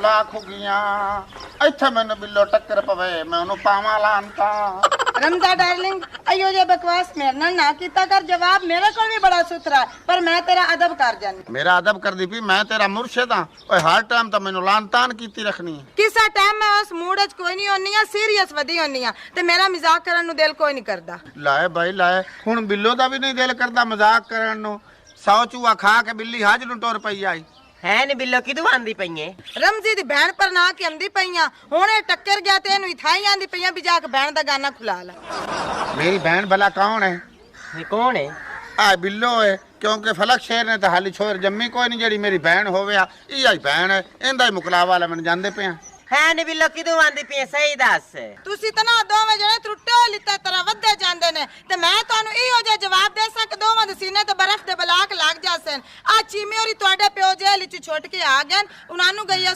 ਲੱਖ ਹੋ ਗਈਆਂ। ਇੱਥੇ ਮੈਨੂੰ ਬਿੱਲੋ ਟੱਕਰ ਪਵੇ ਮੈਂ ਉਹਨੂੰ ਪਾਵਾਂ ਲਾਂਤਾ। ਰਮਜ਼ਾ ਡਾਰਲਿੰਗ ਅਯੋ ਜੇ ਬਕਵਾਸ ਮੇਰੇ ਨਾਲ ਨਾ ਕੀਤਾ ਕਰ ਜਵਾਬ ਮੇਰੇ ਕੋਲ ਵੀ ਬੜਾ ਸੁਥਰਾ ਪਰ ਮੈਂ ਤੇਰਾ ਅਦਬ ਕਰ ਜਾਨੀ ਮੇਰਾ ਅਦਬ ਕਰਦੀ ਪਈ ਮੈਂ ਤੇਰਾ ਮੁਰਸ਼ਿਦ ਹਾਂ। ਓਏ ਹਰ ਟਾਈਮ ਤਾਂ ਮੈਨੂੰ ਲਾਂਤਾਨ ਕੀਤੀ ਰੱਖਣੀ ਹੈ। ਕਿਸੇ ਟਾਈਮ ਮੈਂ ਉਸ ਮੂਡ 'ਚ ਕੋਈ ਨਹੀਂ ਹੁੰਨੀ ਆ ਸੀਰੀਅਸ ਵਧੀ ਹੁੰਨੀ ਆ ਤੇ ਮੇਰਾ ਮਜ਼ਾਕ ਕਰਨ ਨੂੰ ਦਿਲ ਕੋਈ ਨਹੀਂ ਕਰਦਾ। ਲਾਏ ਬਾਈ ਲਾਏ। ਹੁਣ ਬਿੱਲੋ ਦਾ ਵੀ ਨਹੀਂ ਦਿਲ ਕਰਦਾ ਮਜ਼ਾਕ ਕਰਨ ਨੂੰ। ਸੌ ਚੂਆ ਖਾ ਕੇ ਬਿੱਲੀ ਹਾਜ ਨੂੰ ਟੁਰ ਪਈ ਆਈ। ਹੈ ਨੀ ਬਿੱਲੋ ਕਿਦੋਂ ਆਂਦੀ ਪਈਏ? ਰਮਜ਼ੀ ਦੀ ਭੈਣ ਪਰ ਨਾ ਕੇ ਆਂਦੀ ਪਈਆਂ। ਹੁਣ ਇਹ ਟੱਕਰ ਗਿਆ ਤੇ ਇਹਨੂੰ ਇਥਾਈ ਆਂਦੀ ਪਈਆਂ ਵੀ ਜਾ ਕੇ ਭੈਣ ਦਾ ਗਾਣਾ ਖੁਲਾ ਲੈ। ਮੇਰੀ ਭੈਣ ਭਲਾ ਕੌਣ ਹੈ ਇਹ ਕੌਣ ਹੈ ਆ ਬਿੱਲੋ ਹੈ ਕਿਉਂਕਿ ਫਲਕ ਸ਼ੇਰ ਨੇ ਤਾਂ ਹਾਲੀ ਛੋਰ ਜੰਮੀ ਕੋਈ ਨਹੀਂ ਜਿਹੜੀ ਮੇਰੀ ਭੈਣ ਹੋਵੇ ਆ ਇਹ ਆਈ ਭੈਣ ਹੈ ਇਹਦਾ ਹੀ ਮੁਕਲਾਵਾ ਵਾਲਾ ਮੈਨੂੰ ਜਾਂਦੇ ਪਿਆ ਹੈ ਨੀ ਬਿੱਲੋ ਕਿਦੋਂ ਆਂਦੀ ਪਈਏ ਸਹੀ ਦੱਸ। ਤੁਸੀਂ ਤਾਂ ਨਾ ਦੋਵੇਂ ਟੁੱਟੇ ਹੋਏ ਲਿੱਤੇ ਤਰ੍ਹਾਂ ਵੱਧੇ ਜਾਂਦੇ ਨੇ ਤੇ ਮੈਂ ਤੁਹਾਨੂੰ ਇਹੋ ਜਿਹਾ ਜਵਾਬ ਦੇ ਸਕ ਦੋਵਾਂ ਦੇ ਸੀਨੇ ਤੇ ਬਰਫ਼ ਦੇ ਆ ਚੀਮੀ ਹੋਰੀ ਤੁਹਾਡੇ ਪਿਓ ਜੇਲ੍ਹ ਚ ਛੁੱਟ ਕੇ ਆ ਗਏ ਉਹਨਾਂ ਨੂੰ ਗਈ ਆ